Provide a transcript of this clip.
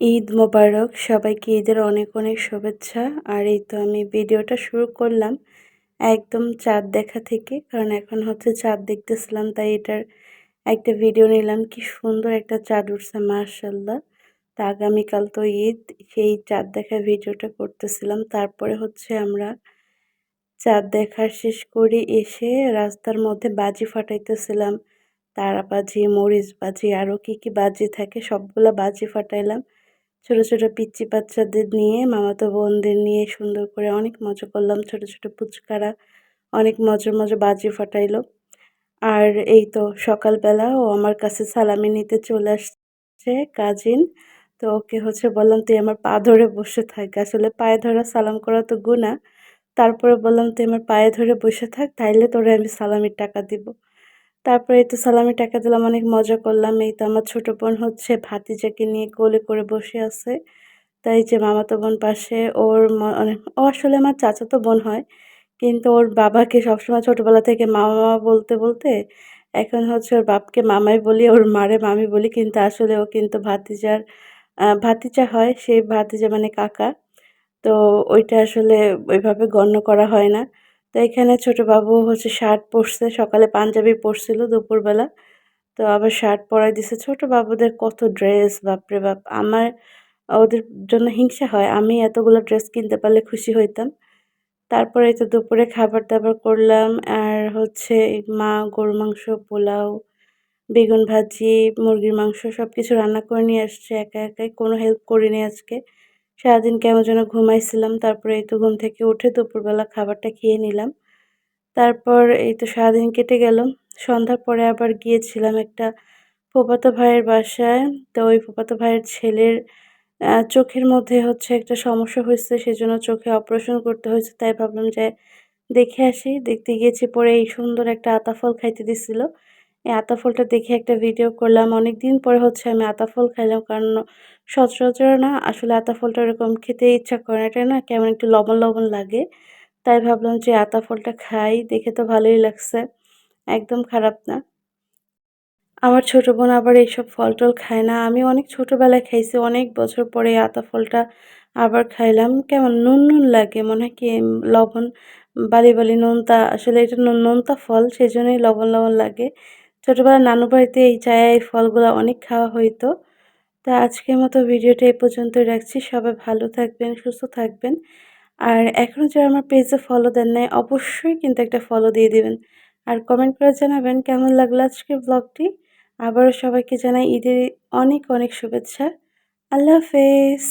ঈদ মোবারক, সবাইকে ঈদের অনেক অনেক শুভেচ্ছা। আর এই তো আমি ভিডিওটা শুরু করলাম একদম চাঁদ দেখা থেকে, কারণ এখন হচ্ছে চাঁদ দেখতেছিলাম, তাই এটার একটা ভিডিও নিলাম। কি সুন্দর একটা চাঁদ উঠছে মার্শাল্লাহ তা আগামীকাল তো ঈদ, সেই চাঁদ দেখা ভিডিওটা করতেছিলাম। তারপরে হচ্ছে আমরা চাঁদ দেখা শেষ করে এসে রাস্তার মধ্যে বাজি ফাটাইতেছিলাম। তারা বাজি মরিচ বাজি আরও কি কি বাজি থাকে, সবগুলো বাজি ফাটাইলাম। ছোট ছোট পিচ্চি বাচ্চাদের নিয়ে, মামাতো বোনদের নিয়ে সুন্দর করে অনেক মজা করলাম। ছোট ছোট পুচকারা অনেক মজা মজা বাজি ফাটাইলো। আর এই তো সকালবেলা ও আমার কাছে সালামি নিতে চলে আসছে কাজিন। তো ওকে হচ্ছে বললাম, তুই আমার পা ধরে বসে থাক। আসলে পায়ে ধরা সালাম করা তো গুণা তারপরে বললাম, তুই আমার পায়ে ধরে বসে থাক, তাইলে তোরে আমি সালামির টাকা দিব। তারপরে তো সালামি টাকা দিলাম, অনেক মজা করলাম। এই তো আমার ছোটো বোন হচ্ছে ভাতিজাকে নিয়ে কোলে করে বসে আছে। তাই যে মামাতো বোন পাশে, ওর অনেক ও আসলে আমার চাচাতো বোন হয়। কিন্তু ওর বাবাকে সবসময় ছোটোবেলা থেকে মামা মামা বলতে বলতে, এখন হচ্ছে ওর বাপকে মামাই বলি, ওর মারে মামি বলি। কিন্তু আসলে ও কিন্তু ভাতিজার ভাতিজা হয়, সেই ভাতিজা মানে কাকা। তো ওইটা আসলে ওইভাবে গণ্য করা হয় না। তো এখানে ছোটো বাবু হচ্ছে শার্ট পরছে, সকালে পাঞ্জাবি পরছিল দুপুরবেলা। তো আবার শার্ট পরাই দিছে। ছোটো বাবুদের কত ড্রেস বাপরে বাপ। আমার, ওদের জন্য হিংসা হয়। আমি এতগুলো ড্রেস কিনতে পারলে খুশি হইতাম। তারপরে তো দুপুরে খাবার দাবার করলাম। আর হচ্ছে মা গরু মাংস, পোলাও, বেগুন ভাজি, মুরগির মাংস সব কিছু রান্না করে নিয়ে আসছে। একা একাই কোনো হেল্প করিনি আজকে। সারাদিন কেমন যেন ঘুমাইছিলাম। তারপরে এই তো ঘুম থেকে উঠে দুপুরবেলা খাবারটা খেয়ে নিলাম। তারপর এই তো সারাদিন কেটে গেল। সন্ধ্যার পরে আবার গিয়েছিলাম একটা ফুপাতো ভাইয়ের বাসায়। তো ওই ফুপাতো ভাইয়ের ছেলের চোখের মধ্যে হচ্ছে একটা সমস্যা হয়েছে, সেজন্য চোখে অপারেশন করতে হয়েছে। তাই ভাবলাম যে দেখে আসি। দেখতে গিয়েছি পরে এই সুন্দর একটা আতাফল খাইতে দিছিল। এই আতা ফলটা দেখে একটা ভিডিও করলাম। অনেক দিন পরে হচ্ছে আমি আতা ফল খাইলাম কারণ সচরাচর না আসলে আতা ফলটা ওরকম খেতে ইচ্ছা করে এটা না কেমন একটু লবণ লবণ লাগে। তাই ভাবলাম যে আতা ফলটা খাই, দেখে তো ভালোই লাগছে। একদম খারাপ না। আমার ছোটো বোন আবার এইসব ফল টল খায় না। আমি অনেক ছোটোবেলায় খাইছি, অনেক বছর পরে আতা ফলটা আবার খাইলাম। কেমন নুন নুন লাগে, মনে হয় কি লবণ, বালি বালি নোনতা, আসলে এটা নোনতা ফল সেই জন্যই লবণ লবণ লাগে। ছোটোবেলায় নানু বাড়িতে এই চায়া, এই ফলগুলো অনেক খাওয়া হইতো। তা আজকের মতো ভিডিওটা এই পর্যন্ত রাখছি। সবাই ভালো থাকবেন, সুস্থ থাকবেন। আর এখনও যারা আমার পেজে ফলো দেন নাই, অবশ্যই কিন্তু একটা ফলো দিয়ে দেবেন। আর কমেন্ট করে জানাবেন কেমন লাগল আজকের ব্লগটি আবারও সবাইকে জানাই ঈদের অনেক অনেক শুভেচ্ছা। আল্লাহ হাফেজ।